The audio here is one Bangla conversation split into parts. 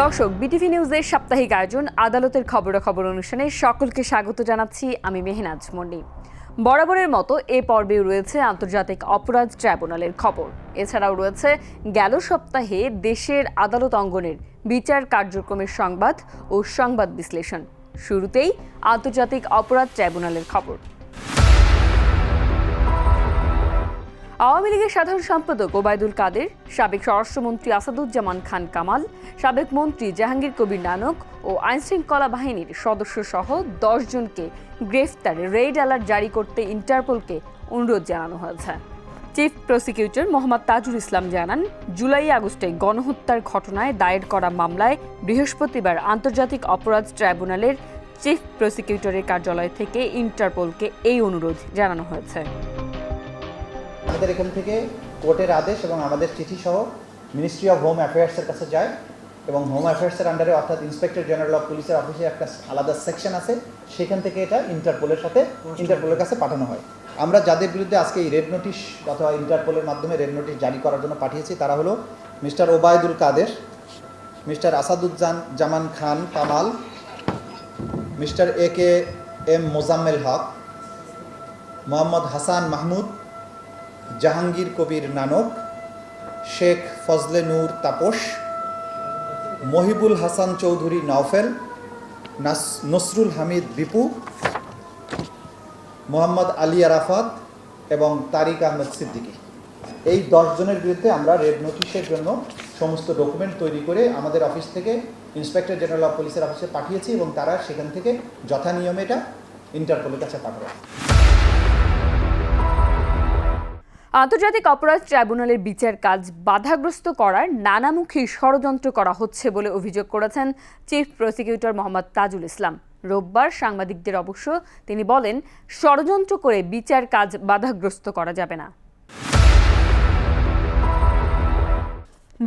দর্শক, বিটিভি নিউজের সাপ্তাহিক আয়োজন আদালতের খবরাখবর অনুষ্ঠানে সকলকে স্বাগত জানাচ্ছি আমি মেহনাজ মন্ডি বরাবরের মতো এ পর্বে রয়েছে আন্তর্জাতিক অপরাধ ট্রাইব্যুনালের খবর। এছাড়াও রয়েছে গেল সপ্তাহে দেশের আদালত অঙ্গনের বিচার কার্যক্রমের সংবাদ ও সংবাদ বিশ্লেষণ। শুরুতেই আন্তর্জাতিক অপরাধ ট্রাইব্যুনালের খবর। আওয়ামী লীগের সাধারণ সম্পাদক ওবায়দুল কাদের, সাবেক স্বরাষ্ট্রমন্ত্রী আসাদুজ্জামান খান কামাল, সাবেক মন্ত্রী জাহাঙ্গীর কবির নানক ও আইনশৃঙ্খলা বাহিনীর সদস্য সহ দশ জনকে গ্রেফতারে, রেড অ্যালার্ট জারি করতে ইন্টারপোলকে অনুরোধ জানানো হয়েছে। চিফ প্রসিকিউটর মোহাম্মদ তাজুল ইসলাম জানান, জুলাই আগস্টে গণহত্যার ঘটনায় দায়ের করা মামলায় বৃহস্পতিবার আন্তর্জাতিক অপরাধ ট্রাইব্যুনালের চিফ প্রসিকিউটরের কার্যালয় থেকে ইন্টারপোলকে এই অনুরোধ জানানো হয়েছে। আমাদের এখান থেকে কোর্টের আদেশ এবং আমাদের চিঠি সহ মিনিস্ট্রি অফ হোম অ্যাফেয়ার্সের কাছে যায় এবং হোম অ্যাফেয়ার্সের আন্ডারে অর্থাৎ ইন্সপেক্টর জেনারেল অফ পুলিশের অফিসে একটা আলাদা সেকশন আছে। সেখান থেকে এটা ইন্টারপোলের সাথে ইন্টারপোলের কাছে পাঠানো হয়। আমরা যাদের বিরুদ্ধে আজকে এই রেড নোটিশ অথবা ইন্টারপোলের মাধ্যমে রেড নোটিশ জারি করার জন্য পাঠিয়েছি তারা হলো Mister Obaidul Quader Mister Asaduzzaman Zaman Khan Kamal Mister A K M Mozammel Haque Mohammad Hasan Mahmud Jahangir Kabir Nanak, Sheikh Fazle Noor Taposh, Mohibul Hasan Chowdhury Nowfel, নাস- নসরুল হামিদ বিপু, মোহাম্মদ আলী আরাফাত এবং তারিক আহমেদ সিদ্দিকী। এই দশ জনের বিরুদ্ধে আমরা রেড নোটিশের জন্য সমস্ত ডকুমেন্ট তৈরি করে আমাদের অফিস থেকে ইন্সপেক্টর জেনারেল অফ পুলিশের অফিসে পাঠিয়েছি এবং তারা সেখান থেকে যথানিয়মে এটা ইন্টারপোলের কাছে পাঠাবে। আন্তর্জাতিক অপরাধ ট্রাইব্যুনালের বিচার কাজ বাধাগ্রস্ত করার নানামুখী ষড়যন্ত্র করা হচ্ছে বলে অভিযোগ করেছেন চিফ প্রসিকিউটর মোহাম্মদ তাজুল ইসলাম। রোববার সাংবাদিকদের অবশ্য তিনি বলেন, ষড়যন্ত্র করে বিচার কাজ বাধাগ্রস্ত করা যাবে না।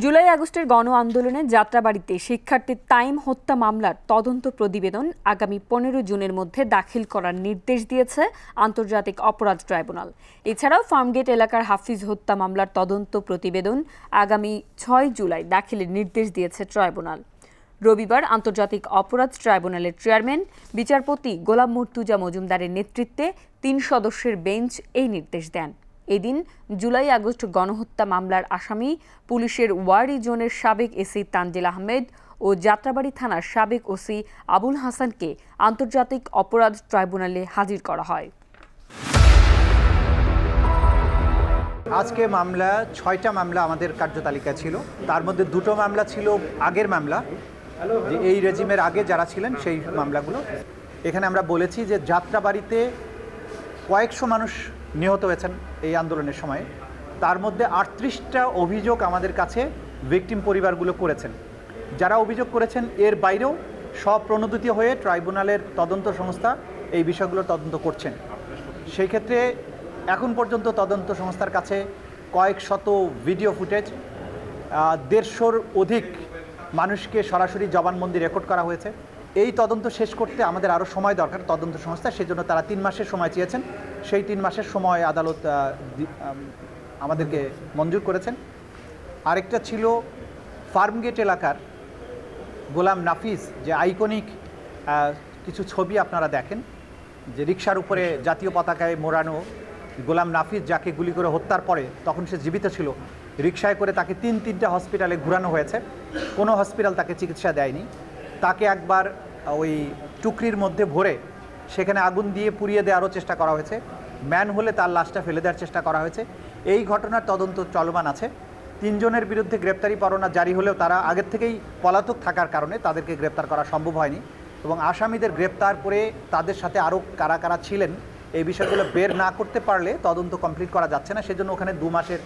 জুলাই আগস্টের গণ আন্দোলনে যাত্রাবাড়িতে শিক্ষার্থীর টাইম হত্যা মামলার তদন্ত প্রতিবেদন আগামী পনেরো জুনের মধ্যে দাখিল করার নির্দেশ দিয়েছে আন্তর্জাতিক অপরাধ ট্রাইব্যুনাল। এছাড়াও ফার্মগেট এলাকার হাফিজ হত্যা মামলার তদন্ত প্রতিবেদন আগামী ছয় জুলাই দাখিলের নির্দেশ দিয়েছে ট্রাইব্যুনাল। রবিবার আন্তর্জাতিক অপরাধ ট্রাইব্যুনালের চেয়ারম্যান, বিচারপতি গোলাম মুর্তুজা মজুমদারের নেতৃত্বে তিন সদস্যের বেঞ্চ এই নির্দেশ দেন। এদিন জুলাই আগস্ট গণহত্যা মামলার আসামি পুলিশের ওয়ারি জোনের সাবেক এসি তানজিল আহমেদ ও যাত্রাবাড়ি থানার সাবেক ওসি আবুল হাসানকে আন্তর্জাতিক অপরাধ ট্রাইব্যুনালে হাজির করা হয়। আজকে মামলা, ছয়টা মামলা আমাদের কার্যতালিকায় ছিল। তার মধ্যে দুটো মামলা ছিল আগের মামলা, যে এই রেজিমের আগে যারা ছিলেন সেই মামলাগুলো। এখানে আমরা বলেছি যে যাত্রাবাড়িতে কয়েকশো মানুষ নিহত হয়েছেন এই আন্দোলনের সময়। তার মধ্যে আটত্রিশটা অভিযোগ আমাদের কাছে ভিকটিম পরিবারগুলো করেছেন। যারা অভিযোগ করেছেন, এর বাইরেও স্বপ্রণোদিত হয়ে ট্রাইব্যুনালের তদন্ত সংস্থা এই বিষয়গুলো তদন্ত করছেন। সেই ক্ষেত্রে এখন পর্যন্ত তদন্ত সংস্থার কাছে কয়েক শত ভিডিও ফুটেজ দেড়শোর অধিক মানুষকে সরাসরি জবানবন্দি রেকর্ড করা হয়েছে। এই তদন্ত শেষ করতে আমাদের আরও সময় দরকার তদন্ত সংস্থা, সেজন্য তারা তিন মাসের সময় চেয়েছেন। সেই তিন মাসের সময় আদালত আমাদেরকে মঞ্জুর করেছেন। আরেকটা ছিল ফার্মগেট এলাকার গোলাম নাফিস, যে আইকনিক কিছু ছবি আপনারা দেখেন, যে রিক্সার উপরে জাতীয় পতাকায় মোড়ানো গোলাম নাফিস, যাকে গুলি করে হত্যার পরে তখন সে জীবিত ছিল। রিক্সায় করে তাকে তিন, তিনটা হসপিটালে ঘুরানো হয়েছে। কোনো হসপিটাল তাকে চিকিৎসা দেয়নি। তাকে একবার ওই টুকরির মধ্যে ভরে সেখানে আগুন দিয়ে পুড়িয়ে দেওয়ারও চেষ্টা করা হয়েছে। ম্যান হলে তার লাশটা ফেলে দেওয়ার চেষ্টা করা হয়েছে। এই ঘটনার তদন্ত চলমান আছে। তিনজনের বিরুদ্ধে গ্রেপ্তারি পরোয়ানা জারি হলেও তারা আগের থেকেই পলাতক থাকার কারণে তাদেরকে গ্রেপ্তার করা সম্ভব হয়নি এবং আসামিদের গ্রেপ্তার করে তাদের সাথে আরও কারা কারা ছিলেন এই বিষয়গুলো বের না করতে পারলে তদন্ত কমপ্লিট করা যাচ্ছে না। সেজন্য ওখানে দু মাসের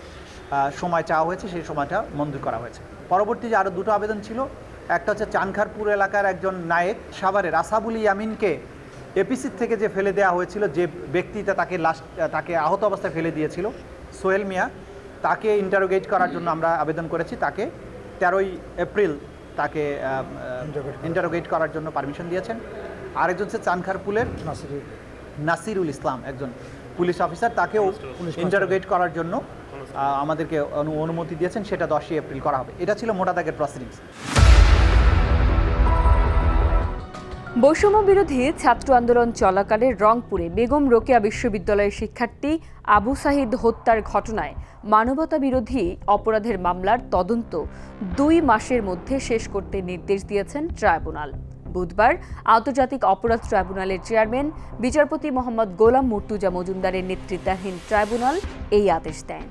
সময় চাওয়া হয়েছে। সেই সময়টা মঞ্জুর করা হয়েছে। পরবর্তী যে আরও দুটো আবেদন ছিল একটা হচ্ছে চানখারপুর এলাকার একজন নায়েক সাভারের আসাবুল ইয়ামিনকে এপিসির থেকে যে ফেলে দেওয়া হয়েছিল যে ব্যক্তিটা তাকে লাস্ট তাকে আহত অবস্থায় ফেলে দিয়েছিল সোহেল মিয়া তাকে ইন্টারোগেট করার জন্য আমরা আবেদন করেছি। তাকে তেরোই এপ্রিল তাকে ইন্টারোগেট করার জন্য পারমিশন দিয়েছেন। আরেকজন হচ্ছে চানখারপুলের নাসিরুল। ইসলাম একজন পুলিশ অফিসার। তাকেও ইন্টারোগেট করার জন্য আমাদেরকে অনু- অনুমতি দিয়েছেন। সেটা দশই এপ্রিল করা হবে। এটা ছিল মোটা দাগের প্রসিডিংস বৈষম্য বিরোধী ছাত্র আন্দোলন চলাকালে রংপুরে বেগম রোকেয়া বিশ্ববিদ্যালয়ের শিক্ষার্থী আবু সাহিদ হত্যার ঘটনায় মানবতা বিরোধী অপরাধের মামলার তদন্ত দুই মাসের মধ্যে শেষ করতে নির্দেশ দিয়েছেন ট্রাইব্যুনাল। বুধবার আন্তর্জাতিক অপরাধ ট্রাইব্যুনালের চেয়ারম্যান, বিচারপতি মোহাম্মদ গোলাম মুর্তুজা মজুমদারের নেতৃত্বাধীন ট্রাইব্যুনাল এই আদেশ দেন।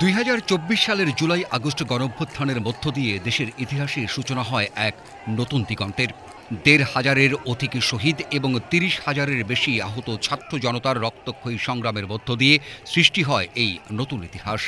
দুই হাজার চব্বিশ সালের জুলাই আগস্ট গণঅভ্যুত্থানের মধ্য দিয়ে দেশের ইতিহাসে সূচনা হয় এক নতুন দিগন্তের। দেড় হাজারের অধিক শহীদ এবং তিরিশ হাজারের বেশি আহত ছাত্র জনতার রক্তক্ষয়ী সংগ্রামের মধ্য দিয়ে সৃষ্টি হয় এই নতুন ইতিহাস।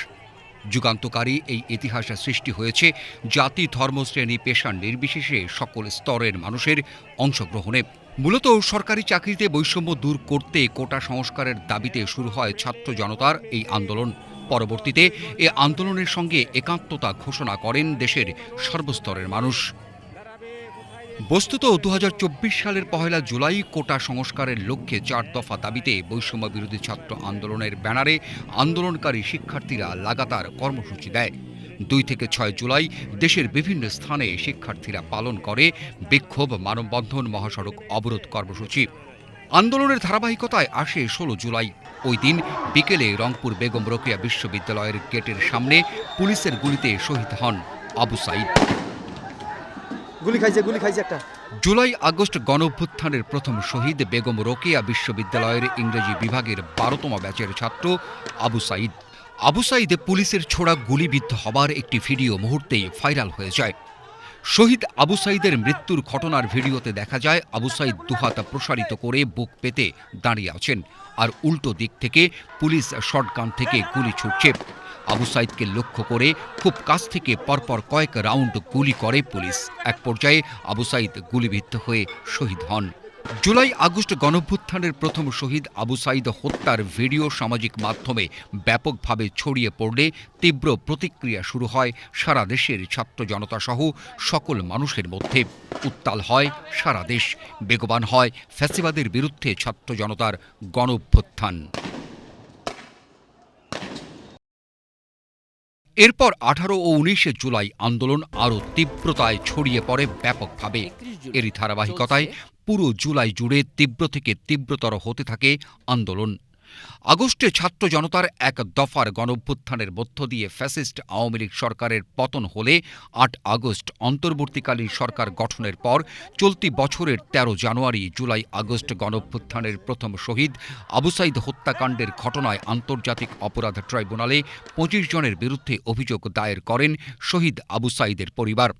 যুগান্তকারী এই ইতিহাসে সৃষ্টি হয়েছে জাতি, ধর্ম, শ্রেণি পেশার নির্বিশেষে সকল স্তরের মানুষের অংশগ্রহণে। মূলত সরকারি চাকরিতে বৈষম্য দূর করতে কোটা সংস্কারের দাবিতে শুরু হয় ছাত্র জনতার এই আন্দোলন। পরবর্তীতে এ আন্দোলনের সঙ্গে একাত্মতা ঘোষণা করেন দেশের সর্বস্তরের মানুষ। বস্তুত দু হাজার চব্বিশ সালের পহেলা জুলাই কোটা সংস্কারের লক্ষ্যে চার দফা দাবিতে বৈষম্য বিরোধী ছাত্র আন্দোলনের ব্যানারে আন্দোলনকারী শিক্ষার্থীরা লাগাতার কর্মসূচি দেয়। দুই থেকে ছয় জুলাই দেশের বিভিন্ন স্থানে শিক্ষার্থীরা পালন করে বিক্ষোভ, মানববন্ধন, মহাসড়ক অবরোধ কর্মসূচি। আন্দোলনের ধারাবাহিকতায় আসে ষোলো জুলাই। ওই দিন বিকেলে রংপুর বেগম রোকেয়া বিশ্ববিদ্যালয়ের গেটের সামনে পুলিশের গুলিতে শহীদ হন আবু সাইদ। গুলি খাইছে গুলি খাইছে একটা। জুলাই আগস্ট গণঅভ্যুত্থানের প্রথম শহীদ বেগম রোকেয়া বিশ্ববিদ্যালয়ের ইংরেজি বিভাগের বারোতম ব্যাচের ছাত্র আবু সাইদ। আবু সাইদ পুলিশের ছোড়া গুলিবিদ্ধ হবার একটি ভিডিও মুহূর্তেই ভাইরাল হয়ে যায়। শহীদ আবু সাইদের মৃত্যুর ঘটনার ভিডিওতে দেখা যায়, আবু সাইদ দুহাত প্রসারিত করে বুক পেতে দাঁড়িয়ে আছেন। আর উল্টো দিক থেকে পুলিশ শটগান থেকে গুলি ছুটছে। আবু সাইদকে লক্ষ্য করে খুব কাছ থেকে পরপর কয়েক রাউন্ড গুলি করে পুলিশ। এক পর্যায়ে আবু সাইদ গুলিবিদ্ধ হয়ে শহীদ হন। জুলাই আগস্ট গণভ্যুত্থানের প্রথম শহীদ আবু সাইদ হত্যার ভিডিও সামাজিক মাধ্যমে ব্যাপকভাবে ছড়িয়ে পড়লে তীব্র প্রতিক্রিয়া শুরু হয় সারা দেশের ছাত্র জনতা সহ সকল মানুষের মধ্যে। উত্তাল হয় সারা দেশ। বেগবান হয় ফ্যাসিবাদের বিরুদ্ধে ছাত্র জনতার গণঅভ্যুত্থান এরপর আঠারো ও উনিশে জুলাই আন্দোলন আরও তীব্রতায় ছড়িয়ে পড়ে ব্যাপকভাবে। এরই ধারাবাহিকতায় পুরো জুলাই জুড়ে তীব্র থেকে তীব্রতর হতে থাকে আন্দোলন। আগস্টে ছাত্র জনতার এক দফার গণভ্যুত্থানের মধ্য দিয়ে ফ্যাসিস্ট আওয়ামী লীগ সরকারের পতন হলে আট আগস্ট অন্তর্বর্তীকালীন সরকার গঠনের পর চলতি বছরের ১৩ জানুয়ারি জুলাই আগস্ট গণভ্যুত্থানের প্রথম শহীদ আবু সাইদ হত্যাকাণ্ডের ঘটনায় আন্তর্জাতিক অপরাধ ট্রাইব্যুনালে পঁচিশ জনের বিরুদ্ধে অভিযোগ দায়ের করেন শহীদ আবু সাইদের পরিবার।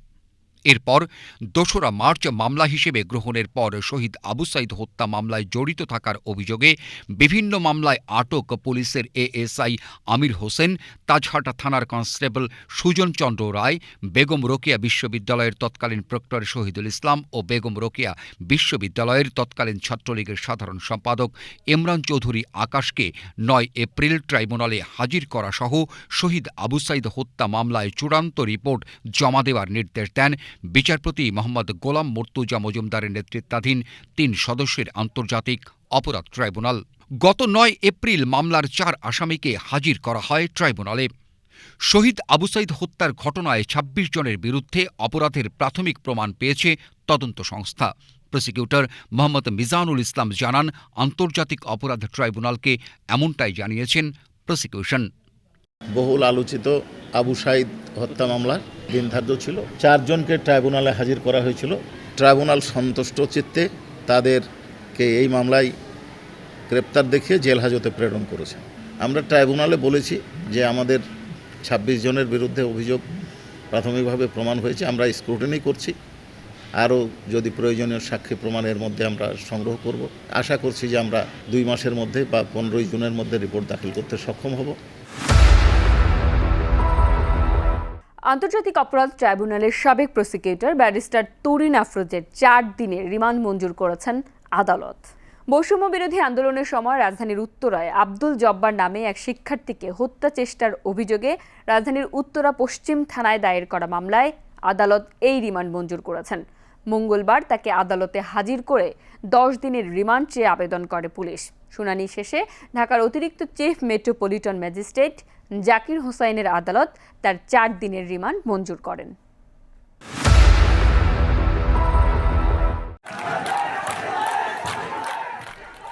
এরপর দোসরা মার্চ মামলা হিসেবে গ্রহণের পর শহীদ আবু সাইদ হত্যা মামলায় জড়িত থাকার অভিযোগে বিভিন্ন মামলায় আটক পুলিশের এএসআই আমির হোসেন, তাজহাটা থানার কনস্টেবল সুজন চন্দ্র রায়, বেগম রোকেয়া বিশ্ববিদ্যালয়ের তৎকালীন প্রক্টর শহীদুল ইসলাম ও বেগম রোকেয়া বিশ্ববিদ্যালয়ের তৎকালীন ছাত্রলীগের সাধারণ সম্পাদক ইমরান চৌধুরী আকাশকে নয় এপ্রিল ট্রাইব্যুনালে হাজির করা সহ শহীদ আবু সাইদ হত্যা মামলায় চূড়ান্ত রিপোর্ট জমা দেওয়ার নির্দেশ দেন। বিচারপতি মোহাম্মদ গোলাম মর্তুজা মজুমদারের নেতৃত্বাধীন তিন সদস্যের আন্তর্জাতিক অপরাধ ট্রাইব্যুনাল। গত নয় এপ্রিল মামলার চার আসামিকে হাজির করা হয় ট্রাইব্যুনালে। শহীদ আবু সাইদ হত্যার ঘটনায় ২৬ জনের বিরুদ্ধে অপরাধের প্রাথমিক প্রমাণ পেয়েছে তদন্ত সংস্থা। প্রসিকিউটর মোহাম্মদ মিজানুল ইসলাম জানান, আন্তর্জাতিক অপরাধ ট্রাইব্যুনালকে এমনটাই জানিয়েছেন প্রসিকিউশন। বহুল আলোচিত আবু সাইদ হত্যা মামলার দিন ধার্য ছিল। চারজনকে ট্রাইব্যুনালে হাজির করা হয়েছিল। ট্রাইব্যুনাল সন্তুষ্ট চিত্তে তাদেরকে এই মামলায় গ্রেপ্তার দেখিয়ে জেল হাজতে প্রেরণ করেছে। আমরা ট্রাইব্যুনালে বলেছি যে আমাদের ২৬ জনের বিরুদ্ধে অভিযোগ প্রাথমিকভাবে প্রমাণ হয়েছে। আমরা স্ক্রুটিনি করছি। আরও যদি প্রয়োজনীয় সাক্ষী প্রমাণের মধ্যে আমরা সংগ্রহ করব। আশা করছি যে আমরা দুই মাসের মধ্যে বা পনেরোই জুনের মধ্যে রিপোর্ট দাখিল করতে সক্ষম হব। আন্তর্জাতিক অপরাধ ট্রাইব্যুনালের সাবেক প্রসিকিউটর ব্যারিস্টার তুরিন আফরোজের চার দিনের রিমান্ড মঞ্জুর করেছেন আদালত। বৈষম্য বিরোধী আন্দোলনের সময় রাজধানীর উত্তরায় আব্দুল জব্বার নামে এক শিক্ষার্থীকে হত্যা চেষ্টার অভিযোগে রাজধানীর উত্তরা পশ্চিম থানায় দায়ের করা মামলায় আদালত এই রিমান্ড মঞ্জুর করেছেন। মঙ্গলবার তাকে আদালতে হাজির করে দশ দিনের রিমান্ড চেয়ে আবেদন করে পুলিশ। শুনানি শেষে ঢাকার অতিরিক্ত চিফ মেট্রোপলিটন ম্যাজিস্ট্রেট জাকির হোসাইনের আদালত তার চার দিনের রিমান্ড মঞ্জুর করেন।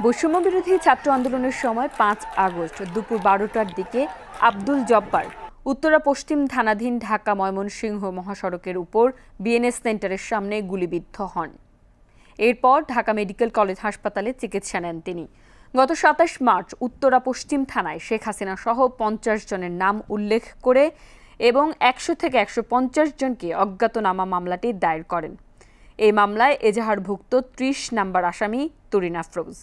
বৈষম্য বিরোধী ছাত্র আন্দোলনের সময় পাঁচ আগস্ট দুপুর বারোটার দিকে আব্দুল জব্বার উত্তরা পশ্চিম থানাধীন ঢাকা ময়মনসিংহ মহাসড়কের উপর বিএনএস সেন্টারের সামনে গুলিবিদ্ধ হন। এরপর ঢাকা মেডিকেল কলেজ হাসপাতালে চিকিৎসা নেন তিনি। গত সাতাশ মার্চ উত্তরা পশ্চিম থানায় শেখ হাসিনা সহ পঞ্চাশ জনের নাম উল্লেখ করে এবং একশো থেকে একশো পঞ্চাশ জনকে অজ্ঞাতনামা মামলাটি দায়ের করেন। এই মামলায় এজাহারভুক্ত ত্রিশ নাম্বার আসামি তুরিন আফরোজ।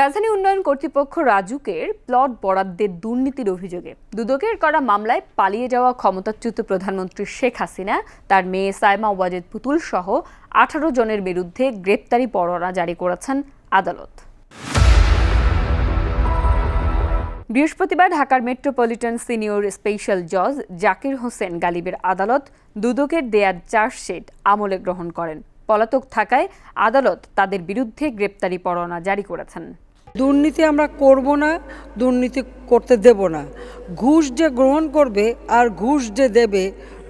রাজধানী উন্নয়ন কর্তৃপক্ষ রাজুকের প্লট বরাদ্দের দুর্নীতির অভিযোগে দুদকের করা মামলায় পালিয়ে যাওয়া ক্ষমতাচ্যুত প্রধানমন্ত্রী শেখ হাসিনা, তার মেয়ে সাইমা ওয়াজেদ পুতুল সহ আঠারো জনের বিরুদ্ধে গ্রেপ্তারি পরোয়ানা জারি করেছেন আদালত। বৃহস্পতিবার ঢাকার মেট্রোপলিটন সিনিয়র স্পেশাল জজ জাকির হোসেন গালিবের আদালত দুদকের দেয়া চার্জশিট আমলে গ্রহণ করেন। পলাতক থাকায় আদালত তাদের বিরুদ্ধে গ্রেপ্তারি পরোয়ানা জারি করেছেন। দুর্নীতি আমরা করব না, দুর্নীতি করতে দেব না। ঘুষ যে গ্রহণ করবে আর ঘুষ যে দেবে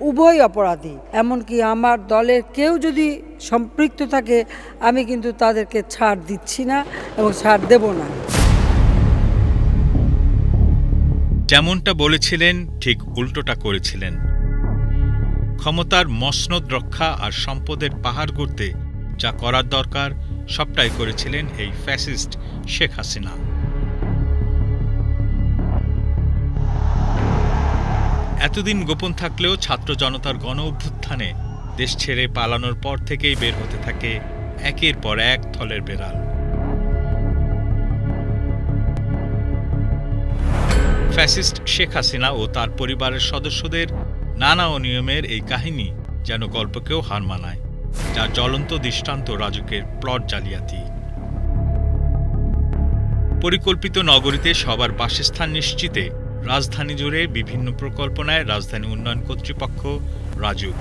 উভয় অপরাধী। এমনকি আমার দলের কেউ যদি সম্পৃক্ত থাকে, আমি কিন্তু তাদেরকে ছাড় দিচ্ছি না এবং ছাড় দেব না। যেমনটা বলেছিলেন, ঠিক উল্টোটা করেছিলেন। ক্ষমতার মসনদ রক্ষা আর সম্পদের পাহাড় গড়তে যা করার দরকার সবটাই করেছিলেন এই ফ্যাসিস্ট শেখ হাসিনা। এতদিন গোপন থাকলেও ছাত্র জনতার গণ অভ্যুত্থানে দেশ ছেড়ে পালানোর পর থেকেই বের হতে থাকে একের পর এক থলের বেড়াল। ফ্যাসিস্ট শেখ হাসিনা ও তার পরিবারের সদস্যদের নানা অনিয়মের এই কাহিনী যেন গল্পকেও হার মানায়। যার জ্বলন্ত দৃষ্টান্ত রাজুকের প্লট জালিয়াতি। পরিকল্পিত নগরীতে সবার বাসস্থান নিশ্চিতে রাজধানী জুড়ে বিভিন্ন প্রকল্প নেয় রাজধানী উন্নয়ন কর্তৃপক্ষ রাজুক।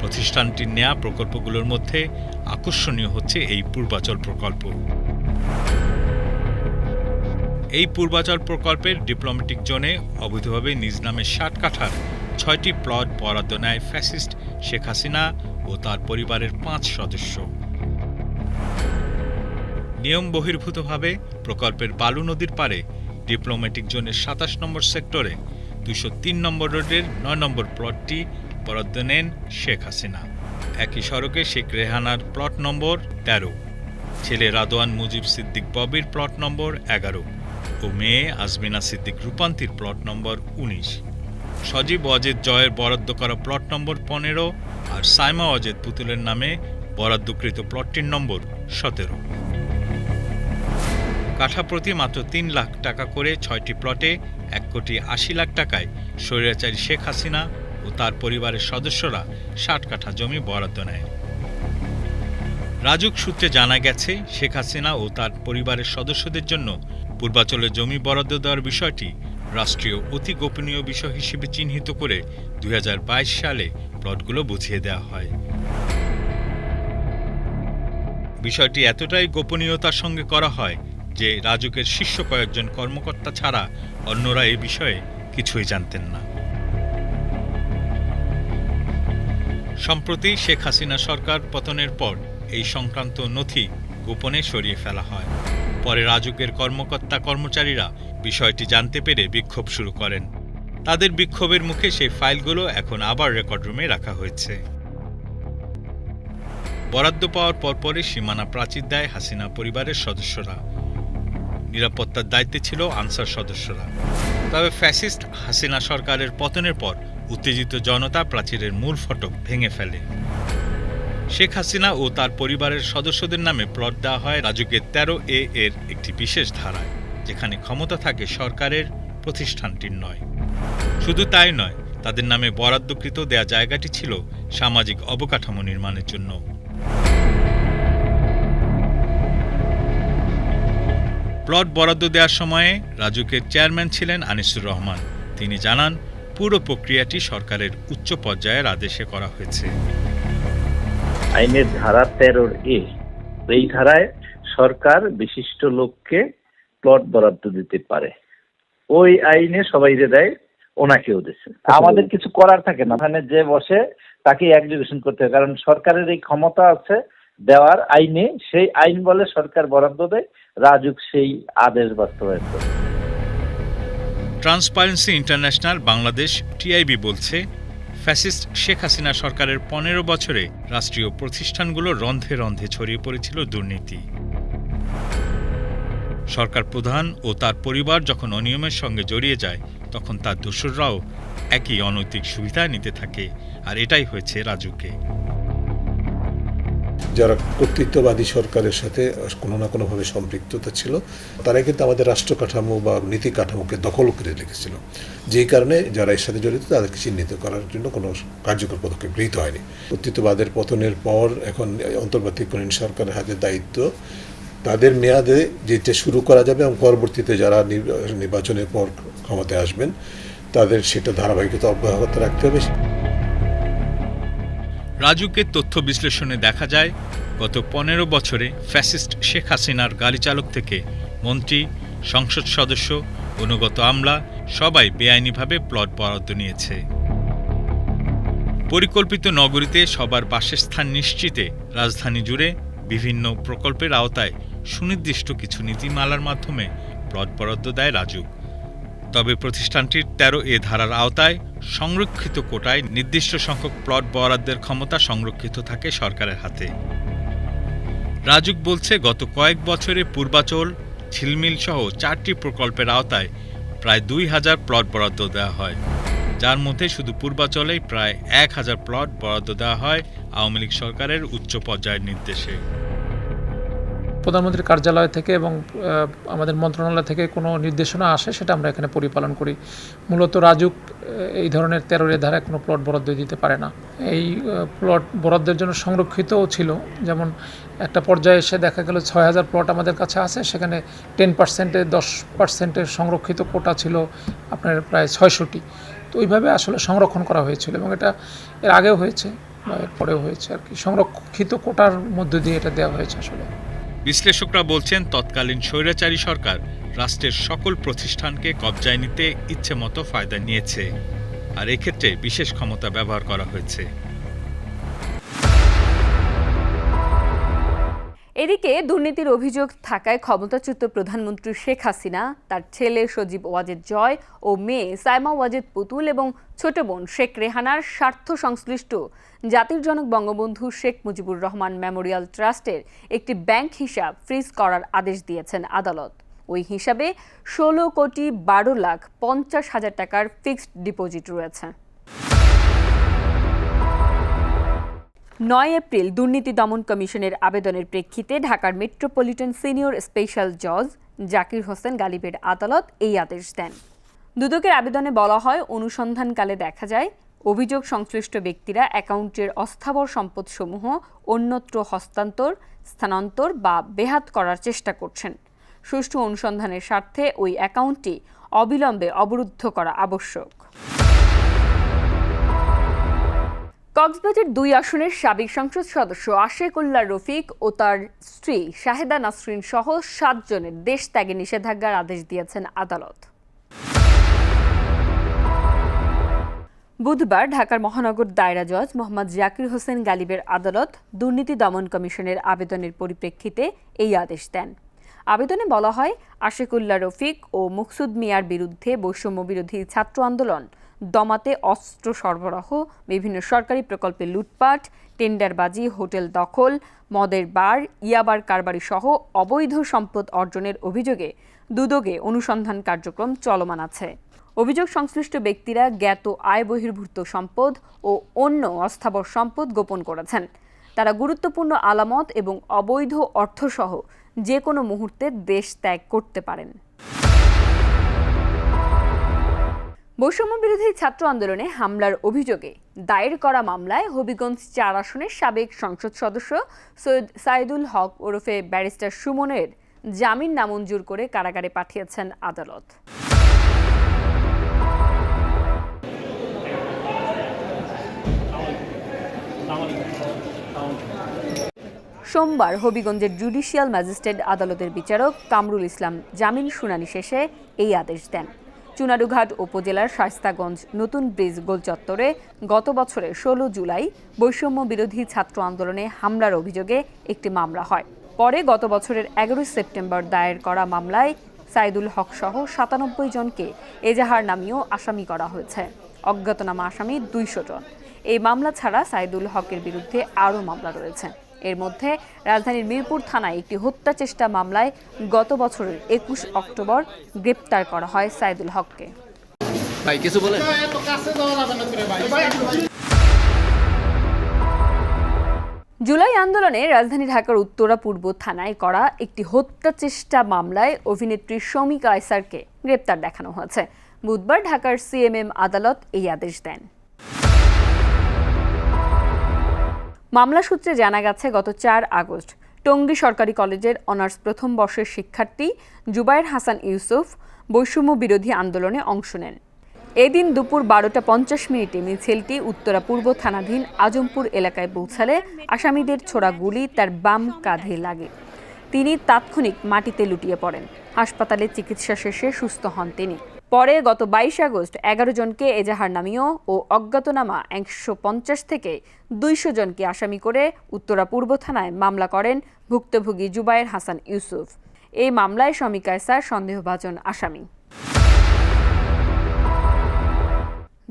প্রতিষ্ঠানটির নেয়া প্রকল্পগুলোর মধ্যে আকর্ষণীয় হচ্ছে এই পূর্বাচল প্রকল্প। এই পূর্বাচল প্রকল্পের ডিপ্লোম্যাটিক জোনে অবৈধভাবে নিজ নামে ষাট কাঠার ছয়টি প্লট বরাদ্দ নেয় ফ্যাসিস্ট শেখ হাসিনা ও তার পরিবারের পাঁচ সদস্য। নিয়ম বহির্ভূতভাবে প্রকল্পের বালু নদীর পারে ডিপ্লোম্যাটিক জোনের সাতাশ নম্বর সেক্টরে দুশো তিন নম্বর রোডের নয় নম্বর প্লটটি বরাদ্দ নেন শেখ হাসিনা। একই সড়কে শেখ রেহানার প্লট নম্বর তেরো, ছেলে রাদোয়ান মুজিব সিদ্দিক ববির প্লট নম্বর এগারো ও মেয়ে আজমিনা সিদ্দিক রূপান্তির প্লট নম্বর উনিশ। সজীব অজেদ জয়ের বরাদ্দ করা প্লট নম্বর পনেরো আর সাইমা অজেদ পুতুলের নামে বরাদ্দকৃত প্লটটির নম্বর সতেরো। কাঠা প্রতি মাত্র তিন লাখ টাকা করে ছয়টি প্লটে এক কোটি আশি লাখ টাকায় স্বৈরাচারী শেখ হাসিনা ও তার পরিবারের সদস্যরা ষাট কাঠা জমি বরাদ্দ নেয়। রাজুক সূত্রে জানা গেছে, শেখ হাসিনা ও তার পরিবারের সদস্যদের জন্য পূর্বাচলের জমি বরাদ্দ দেওয়ার বিষয়টি রাষ্ট্রীয় অতি গোপনীয় বিষয় হিসেবে চিহ্নিত করে দুই হাজার বাইশ সালে প্লটগুলো বুঝিয়ে দেওয়া হয়। বিষয়টি এতটাই গোপনীয়তার সঙ্গে করা হয় যে রাজুকের শীর্ষ কয়েকজন কর্মকর্তা ছাড়া অন্যরা এই বিষয়ে কিছুই জানতেন না। সম্প্রতি শেখ হাসিনা সরকার পতনের পর এই সংক্রান্ত নথি গোপনে সরিয়ে ফেলা হয়। পরে রাজুকের কর্মকর্তা কর্মচারীরা বিষয়টি জানতে পেরে বিক্ষোভ শুরু করেন। তাদের বিক্ষোভের মুখে সেই ফাইলগুলো এখন আবার রেকর্ড রুমে রাখা হয়েছে। বরাদ্দ পাওয়ার পরপরই সীমানা প্রাচীর দেয় হাসিনা পরিবারের সদস্যরা। নিরাপত্তার দায়িত্বে ছিল আনসার সদস্যরা। তবে ফ্যাসিস্ট হাসিনা সরকারের পতনের পর উত্তেজিত জনতা প্রাচীরের মূল ফটক ভেঙে ফেলে। শেখ হাসিনা ও তার পরিবারের সদস্যদের নামে প্লট দেওয়া হয় রাজুকের তেরো এ এর একটি বিশেষ ধারায়, যেখানে ক্ষমতা থাকে সরকারের প্রতিষ্ঠানটির নয়। শুধু তাই নয়, তাদের নামে বরাদ্দকৃত দেয়া জায়গাটি ছিল সামাজিক অবকাঠামো নির্মাণের জন্য। প্লট বরাদ্দ দেওয়ার সময়ে রাজুকের চেয়ারম্যান ছিলেন আনিসুর রহমান। তিনি জানান, পুরো প্রক্রিয়াটি সরকারের উচ্চ পর্যায়ের আদেশে করা হয়েছে। আইনের ধারা তেরোর এ এই ধারায় সরকার বিশিষ্ট লোককে প্লট বরাদ্দ দিতে পারে। ওই আইনে সবাই যে দেয় ওনাকেও দিচ্ছে। আমাদের কিছু করার থাকে না। ওখানে যে বসে তাকে এক্সিকিউশন করতে হবে কারণ সরকারের এই ক্ষমতা আছে দেওয়ার আইনে সেই আইন বলে সরকার বরাদ্দ দেয় রাজুক সেই আদেশ বাস্তবায়ন করে। ট্রান্সপারেন্সি ইন্টারন্যাশনাল বাংলাদেশ টিআইবি বলছে ফ্যাসিস্ট শেখ হাসিনা সরকারের পনেরো বছরে রাষ্ট্রীয় প্রতিষ্ঠানগুলো রন্ধে রন্ধে ছড়িয়ে পড়েছিল দুর্নীতি। সরকার প্রধান ও তার পরিবার যখন অনিয়মের সঙ্গে জড়িয়ে যায়, তখন তার দোসররাও একই অনৈতিক সুবিধা নিতে থাকে, আর এটাই হয়েছে রাজুকে। যারা কর্তৃত্ববাদী সরকারের সাথে কোনো না কোনোভাবে সম্পৃক্ততা ছিল তারা কিন্তু আমাদের রাষ্ট্র কাঠামো বা নীতি কাঠামোকে দখল করে রেখেছিল। যেই কারণে যারা এর সাথে জড়িত, তাদেরকে চিহ্নিত করার জন্য কোনো কার্যকর পদক্ষেপ গৃহীত হয়নি। কর্তৃত্ববাদের পতনের পর এখন অন্তর্বর্তীকালীন সরকারের হাতে দায়িত্ব। তাদের মেয়াদে যেটা শুরু করা যাবে এবং পরবর্তীতে যারা নির্বা- নির্বাচনের পর ক্ষমতায় আসবেন, তাদের সেটা ধারাবাহিকতা অব্যাহত রাখতে হবে। রাজুকের তথ্য বিশ্লেষণে দেখা যায়, গত পনেরো বছরে ফ্যাসিস্ট শেখ হাসিনার গাড়ি চালক থেকে মন্ত্রী, সংসদ সদস্য অনুগত আমলা সবাই বেআইনিভাবে প্লট বরাদ্দ নিয়েছে। পরিকল্পিত নগরীতে সবার বাসস্থান নিশ্চিতে রাজধানী জুড়ে বিভিন্ন প্রকল্পের আওতায় সুনির্দিষ্ট কিছু নীতিমালার মাধ্যমে প্লট বরাদ্দ দেয় রাজুক তবে প্রতিষ্ঠানটির তেরো এ ধারার আওতায় সংরক্ষিত কোটায় নির্দিষ্ট সংখ্যক প্লট বরাদ্দের ক্ষমতা সংরক্ষিত থাকে সরকারের হাতে। রাজুক বলছে, গত কয়েক বছরে পূর্বাচল, ঝিলমিল সহ চারটি প্রকল্পের আওতায় প্রায় দুই হাজার প্লট বরাদ্দ দেওয়া হয়। যার মধ্যে শুধু পূর্বাচলেই প্রায় এক হাজার প্লট বরাদ্দ দেওয়া হয় আওয়ামী লীগ সরকারের উচ্চ পর্যায়ের নির্দেশে। প্রধানমন্ত্রীর কার্যালয় থেকে এবং আমাদের মন্ত্রণালয় থেকে কোনো নির্দেশনা আসে সেটা আমরা এখানে পরিপালন করি। মূলত রাজুক এই ধরনের তেরোরের ধারায় কোনো প্লট বরাদ্দ দিতে পারে না। এই প্লট বরাদ্দের জন্য সংরক্ষিতও ছিল। যেমন একটা পর্যায়ে এসে দেখা গেল ছয় হাজার প্লট আমাদের কাছে আছে, সেখানে টেন পার্সেন্টে, দশ পার্সেন্টের সংরক্ষিত কোটা ছিল আপনার প্রায় ছয়শোটি। তো ওইভাবে আসলে সংরক্ষণ করা হয়েছিল এবং এটা এর আগেও হয়েছে বা এর পরেও হয়েছে আর কি। সংরক্ষিত কোটার মধ্য দিয়ে এটা দেওয়া হয়েছে আসলে। বিশ্লেষকরা বলছেন, তৎকালীন স্বৈরাচারী সরকার রাষ্ট্রের সকল প্রতিষ্ঠানকে কবজায় নিতে ইচ্ছে মতো ফায়দা নিয়েছে। আর এক্ষেত্রে বিশেষ ক্ষমতা ব্যবহার করা হয়েছে। এদিকে দুর্নীতির অভিযোগ থাকায় ক্ষমতাচ্যুত প্রধানমন্ত্রী শেখ হাসিনা, তার ছেলে সজীব ওয়াজেদ জয় ও মেয়ে সাইমা ওয়াজেদ পুতুল এবং ছোট বোন শেখ রেহানার স্বার্থ সংশ্লিষ্ট জাতির জনক বঙ্গবন্ধু শেখ মুজিবুর রহমান মেমোরিয়াল ট্রাস্টের একটি ব্যাংক হিসাব ফ্রিজ করার আদেশ দিয়েছেন আদালত। ওই হিসাবে ষোলো কোটি বারো লাখ পঞ্চাশ হাজার টাকার ফিক্সড ডিপোজিট রয়েছে। নয় এপ্রিল দুর্নীতি দমন কমিশনের আবেদনের প্রেক্ষিতে ঢাকার মেট্রোপলিটন সিনিয়র স্পেশাল জজ জাকির হোসেন গালিবের আদালত এই আদেশ দেন। দুদকের আবেদনে বলা হয়, অনুসন্ধানকালে দেখা যায়, অভিযোগ সংশ্লিষ্ট ব্যক্তিরা অ্যাকাউন্টের অস্থাবর সম্পদসমূহ অন্যত্র হস্তান্তর, স্থানান্তর বা বেহাত করার চেষ্টা করছেন। সুষ্ঠু অনুসন্ধানের স্বার্থে ওই অ্যাকাউন্টটি অবিলম্বে অবরুদ্ধ করা আবশ্যক। কক্সবাজার দুই আসনের সাবেক সংসদ সদস্য আশেকুল্লাহ রফিক ও তার স্ত্রী শাহেদা নাসরিন সহ সাতজনের দেশ ত্যাগে নিষেধাজ্ঞার আদেশ দিয়েছেন আদালত। বুধবার ঢাকার মহানগর দায়রা জজ মোহাম্মদ জাকির হোসেন গালিবের আদালত দুর্নীতি দমন কমিশনের আবেদনের পরিপ্রেক্ষিতে এই আদেশ দেন। আবেদনে বলা হয়, আশেকুল্লাহ রফিক ও মুকসুদ মিয়ার বিরুদ্ধে বৈষম্য বিরোধী ছাত্র আন্দোলন দমাতে অস্ত্র সরবরাহ, বিভিন্ন সরকারি প্রকল্পে লুটপাট, টেন্ডারবাজি, হোটেল দখল, মদের বার, ইয়াবার কারবারি সহ অবৈধ সম্পদ অর্জনের অভিযোগে দুদকে অনুসন্ধান কার্যক্রম চলমান আছে। অভিযোগ সংশ্লিষ্ট ব্যক্তিরা জ্ঞাত আয় বহির্ভূত সম্পদ ও অন্য অস্থাবর সম্পদ গোপন করেছেন। তারা গুরুত্বপূর্ণ আলামত এবং অবৈধ অর্থসহ যে কোনো মুহূর্তে দেশ ত্যাগ করতে পারেন। বৈষম্য বিরোধী ছাত্র আন্দোলনে হামলার অভিযোগে দায়ের করা মামলায় হবিগঞ্জ চার আসনের সাবেক সংসদ সদস্য সৈয়দ সাইদুল হক ওরফে ব্যারিস্টার সুমনের জামিন নামঞ্জুর করে কারাগারে পাঠিয়েছেন আদালত। সোমবার হবিগঞ্জের জুডিশিয়াল ম্যাজিস্ট্রেট আদালতের বিচারক কামরুল ইসলাম জামিন শুনানি শেষে এই আদেশ দেন। চুনারুঘাট উপজেলার শায়স্তাগঞ্জ নতুন ব্রিজ গোলচত্বরে গত বছরের ষোলো জুলাই বৈষম্য বিরোধী ছাত্র আন্দোলনে হামলার অভিযোগে একটি মামলা হয়। পরে গত বছরের এগারোই সেপ্টেম্বর দায়ের করা মামলায় সাইদুল হক সহ সাতানব্বই জনকে এজাহার নামিয়েও আসামি করা হয়েছে। অজ্ঞাতনামা আসামি দুইশো জন। এই মামলা ছাড়া সাইদুল হকের বিরুদ্ধে আরও মামলা রয়েছে। এর মধ্যে রাজধানীর মিরপুর থানায় একটি হত্যা চেষ্টা মামলায় গত বছরের একুশ অক্টোবর গ্রেপ্তার করা হয় সাইদুল হককে। ভাই কিছু বলেন। জুলাই আন্দোলনে রাজধানী ঢাকার উত্তরা পূর্ব থানায় করা একটি হত্যা চেষ্টা মামলায় অভিনেত্রী শমিকা আয়সারকে গ্রেপ্তার দেখানো হয়েছে। বুধবার ঢাকার সিএমএম আদালত এই আদেশ দেন। মামলা সূত্রে জানা গেছে, গত চার আগস্ট টঙ্গী সরকারি কলেজের অনার্স প্রথম বর্ষের শিক্ষার্থী জুবায়ের হাসান ইউসুফ বৈষম্য বিরোধী আন্দোলনে অংশ নেন। এদিন দুপুর বারোটা পঞ্চাশ মিনিটে মিছিলটি উত্তরা পূর্ব থানাধীন আজমপুর এলাকায় পৌঁছালে আসামিদের ছোড়া গুলি তার বাম কাঁধে লাগে। তিনি তাৎক্ষণিক মাটিতে লুটিয়ে পড়েন। হাসপাতালে চিকিৎসা শেষে সুস্থ হন তিনি। পরে গত বাইশ আগস্ট এগারো জনকে এজাহার নামিয়েও ও অজ্ঞাতনামা একশো পঞ্চাশ থেকে দুইশো জনকে আসামি করে উত্তরা পূর্ব থানায় মামলা করেন ভুক্তভোগী জুবায়ের হাসান ইউসুফ। এই মামলায় শমিকা স্যার সন্দেহভাজন আসামি।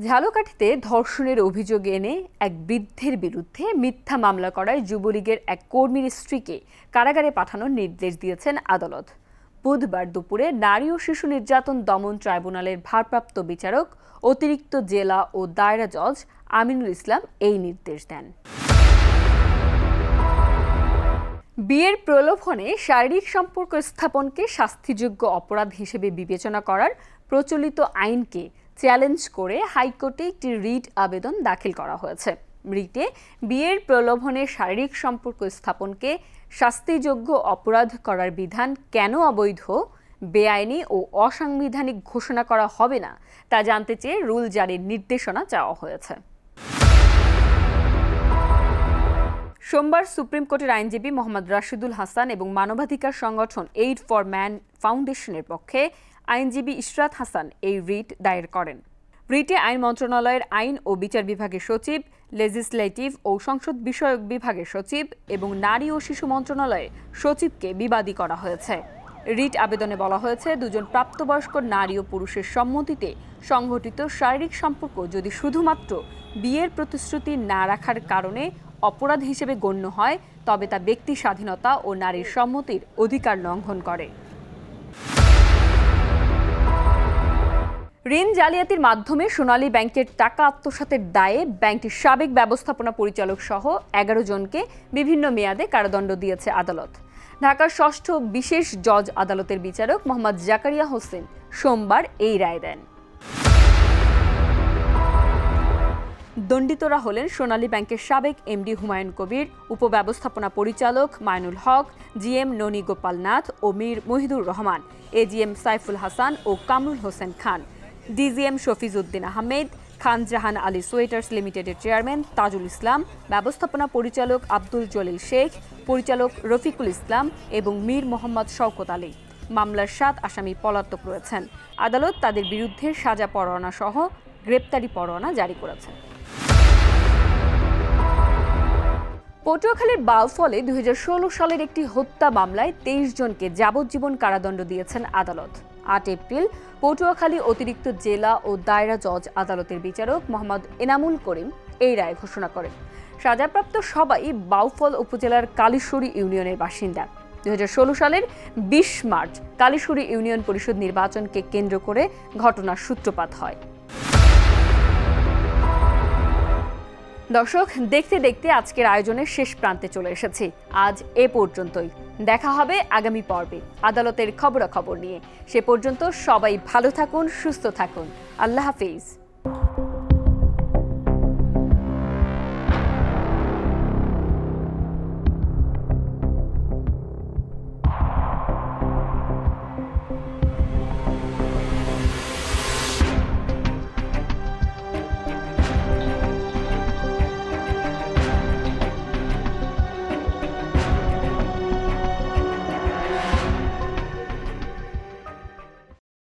ঝালকাঠিতে ধর্ষণের অভিযোগ এনে এক বৃদ্ধের বিরুদ্ধে মিথ্যা মামলা করায় যুবলীগের এক কর্মীর স্ত্রীকে কারাগারে পাঠানোর নির্দেশ দিয়েছেন আদালত। বুধবার দুপুরে নারী ও শিশু নির্যাতন দমন ট্রাইব্যুনালের ভারপ্রাপ্ত বিচারক, অতিরিক্ত জেলা ও দায়রা জজ আমিনুল ইসলাম এই নির্দেশ দেন। বিয়ের প্রলোভনে শারীরিক সম্পর্ক স্থাপনকে শাস্তিযোগ্য অপরাধ হিসেবে বিবেচনা করার প্রচলিত আইনকে চ্যালেঞ্জ করে হাইকোর্টে একটি রিট আবেদন দাখিল করা হয়েছে। রিটে বিয়ের প্রলোভনে শারীরিক সম্পর্ক স্থাপনকে শাস্তিযোগ্য অপরাধ করার বিধান কেন অবৈধ, বেআইনি ও অসাংবিধানিক ঘোষণা করা হবে না, তা জানতে চেয়ে রুল জারির নির্দেশনা চাওয়া হয়েছে। সোমবার সুপ্রিম কোর্টের আইনজীবী মোহাম্মদ রাশিদুল হাসান এবং মানবাধিকার সংগঠন এইড ফর ম্যান ফাউন্ডেশনের পক্ষে আইনজীবী ইশরাত হাসান এই রিট দায়ের করেন। রিটে আইন মন্ত্রণালয়ের আইন ও বিচার বিভাগের সচিব লেজিসলেটিভ ও সংসদ বিষয়ক বিভাগের সচিব এবং নারী ও শিশু মন্ত্রণালয়ে সচিবকে বিবাদী করা হয়েছে। রিট আবেদনে বলা হয়েছে, দুজন প্রাপ্তবয়স্ক নারী ও পুরুষের সম্মতিতে সংঘটিত শারীরিক সম্পর্ক যদি শুধুমাত্র বিয়ের প্রতিশ্রুতি না রাখার কারণে অপরাধ হিসেবে গণ্য হয়, তবে তা ব্যক্তি স্বাধীনতা ও নারীর সম্মতির অধিকার লঙ্ঘন করে। ঋণ জালিয়াতির মাধ্যমে সোনালী ব্যাংকের টাকা আত্মসাতের দায়ে ব্যাংকটির সাবেক ব্যবস্থাপনা পরিচালক সহ এগারো জনকে বিভিন্ন মেয়াদে কারাদণ্ড দিয়েছে আদালত। ঢাকার ষষ্ঠ বিশেষ জজ আদালতের বিচারক মোহাম্মদ জাকারিয়া হোসেন সোমবার এই রায় দেন। দণ্ডিতরা হলেন সোনালী ব্যাংকের সাবেক এমডি হুমায়ুন কবির, উপব্যবস্থাপনা পরিচালক মাইনুল হক, জিএম ননী গোপাল নাথ ও মীর মহিদুর রহমান এজিএম সাইফুল হাসান ও কামরুল হোসেন খান। ডিজিএম শফিজ উদ্দিন আহমেদ, খান জাহান আলী সোয়েটার্স লিমিটেডের চেয়ারম্যান তাজুল ইসলাম, ব্যবস্থাপনা পরিচালক আব্দুল জলিল শেখ, পরিচালক রফিকুল ইসলাম এবং মীর মোহাম্মদ শওকত আলী। মামলার সাত আসামি পলাতক রয়েছেন। আদালত তাদের বিরুদ্ধে সাজা পরোয়ানা সহ গ্রেপ্তারি পরোয়ানা জারি করেছেন পটুয়াখালীর বাউফলে দুই সালের একটি হত্যা মামলায় তেইশ জনকে যাবজ্জীবন কারাদণ্ড দিয়েছেন আদালত। আট এপ্রিল পটুয়াখালী অতিরিক্ত জেলা ও দায়রা জজ আদালতের বিচারক মোহাম্মদ এনামুল করিম এই রায় ঘোষণা করেন। সাজাপ্রাপ্ত সবাই বাউফল উপজেলার কালীশ্বরী ইউনিয়নের বাসিন্দা। দু হাজার ষোলো সালের বিশ মার্চ কালীশ্বরী ইউনিয়ন পরিষদ নির্বাচনকে কেন্দ্র করে ঘটনার সূত্রপাত হয়। দর্শক, দেখতে দেখতে আজকের আয়োজনের শেষ প্রান্তে চলে এসেছি। আজ এ পর্যন্তই। দেখা হবে আগামী পর্বে আদালতের খবরাখবর নিয়ে। সে পর্যন্ত সবাই ভালো থাকুন, সুস্থ থাকুন। আল্লাহ হাফিজ।